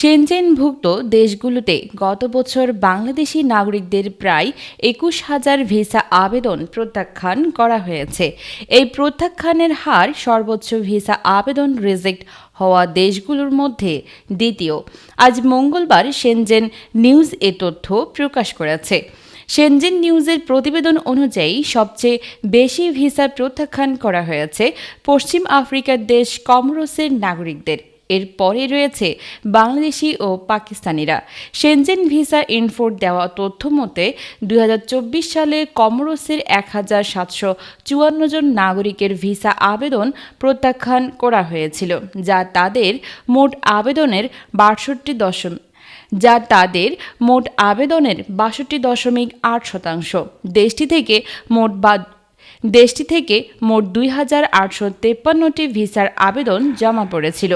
চেনজেনভুক্ত দেশগুলোতে গত বছর বাংলাদেশি নাগরিকদের প্রায় একুশ হাজার ভিসা আবেদন প্রত্যাখ্যান করা হয়েছে। এই প্রত্যাখ্যানের হার সর্বোচ্চ ভিসা আবেদন রিজেক্ট হওয়া দেশগুলোর মধ্যে দ্বিতীয়। আজ মঙ্গলবার সেনজেন নিউজ এ তথ্য প্রকাশ করেছে। সেনজেন নিউজের প্রতিবেদন অনুযায়ী, সবচেয়ে বেশি ভিসা প্রত্যাখ্যান করা হয়েছে পশ্চিম আফ্রিকার দেশ কমরোসের নাগরিকদের। এর পরে রয়েছে বাংলাদেশি ও পাকিস্তানিরা। সেনজেন ভিসা ইনফোর্ট দেওয়া তথ্য মতে, দুই হাজার চব্বিশ সালে কমরোসের এক হাজার সাতশো চুয়ান্ন জন নাগরিকের ভিসা আবেদন প্রত্যাখ্যান করা হয়েছিল, যা তাদের মোট আবেদনের বাষট্টি দশম, যা তাদের মোট আবেদনের বাষট্টি দশমিক আট শতাংশ। দেশটি থেকে মোট বা, দেশটি থেকে মোট দুই হাজার আটশো তেপ্পান্নটি ভিসার আবেদন জমা পড়েছিল।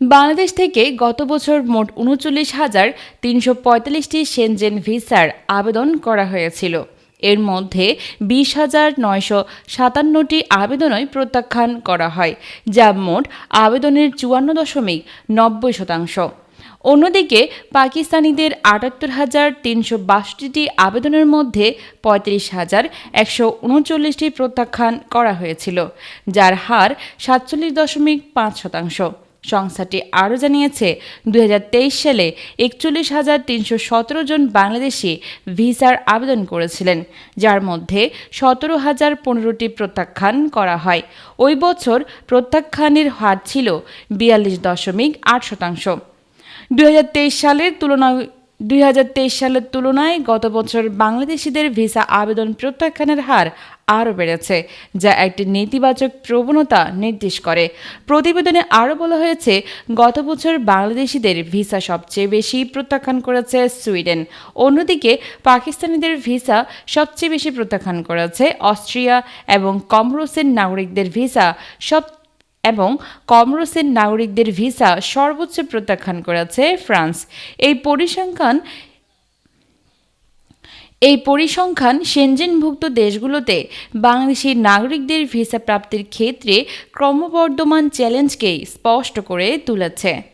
বাংলাদেশ থেকে গত বছর মোট উনচল্লিশ হাজার তিনশো পঁয়তাল্লিশটি সেনজেন ভিসার আবেদন করা হয়েছিল। এর মধ্যে বিশ হাজার নয়শো সাতান্নটি আবেদনই প্রত্যাখ্যান করা হয়, যা মোট আবেদনের চুয়ান্ন দশমিক নব্বই শতাংশ। অন্যদিকে পাকিস্তানিদের আটাত্তর হাজার তিনশো বাষট্টিটি আবেদনের মধ্যে পঁয়ত্রিশ হাজার একশো উনচল্লিশটি প্রত্যাখ্যান করা হয়েছিল, যার হার সাতচল্লিশ দশমিক পাঁচ শতাংশ। সংস্থাটি আরও জানিয়েছে দু হাজার তেইশ সালে একচল্লিশ হাজার তিনশো সতেরো জন বাংলাদেশি ভিসার আবেদন করেছিলেন, যার মধ্যে সতেরো হাজার পনেরোটি প্রত্যাখ্যান করা হয়। ওই বছর প্রত্যাখ্যানের হার ছিল বিয়াল্লিশ দশমিক আট শতাংশ। দু হাজার তেইশ সালের তুলনায় দুই হাজার তেইশ সালের তুলনায় গত বছর বাংলাদেশিদের ভিসা আবেদন প্রত্যাখ্যানের হার আরও বেড়েছে, যা একটি নেতিবাচক প্রবণতা নির্দেশ করে। প্রতিবেদনে আরও বলা হয়েছে, গত বছর বাংলাদেশিদের ভিসা সবচেয়ে বেশি প্রত্যাখ্যান করেছে সুইডেন। অন্যদিকে, পাকিস্তানিদের ভিসা সবচেয়ে বেশি প্রত্যাখ্যান করেছে অস্ট্রিয়া এবং কমরোসের নাগরিকদের ভিসা সব এবং কমরোসের নাগরিকদের ভিসা সর্বোচ্চ প্রত্যাখ্যান করেছে ফ্রান্স। এই পরিসংখ্যান এই পরিসংখ্যান সেনজেনভুক্ত দেশগুলোতে বাংলাদেশের নাগরিকদের ভিসা প্রাপ্তির ক্ষেত্রে ক্রমবর্ধমান চ্যালেঞ্জকেই স্পষ্ট করে তুলেছে।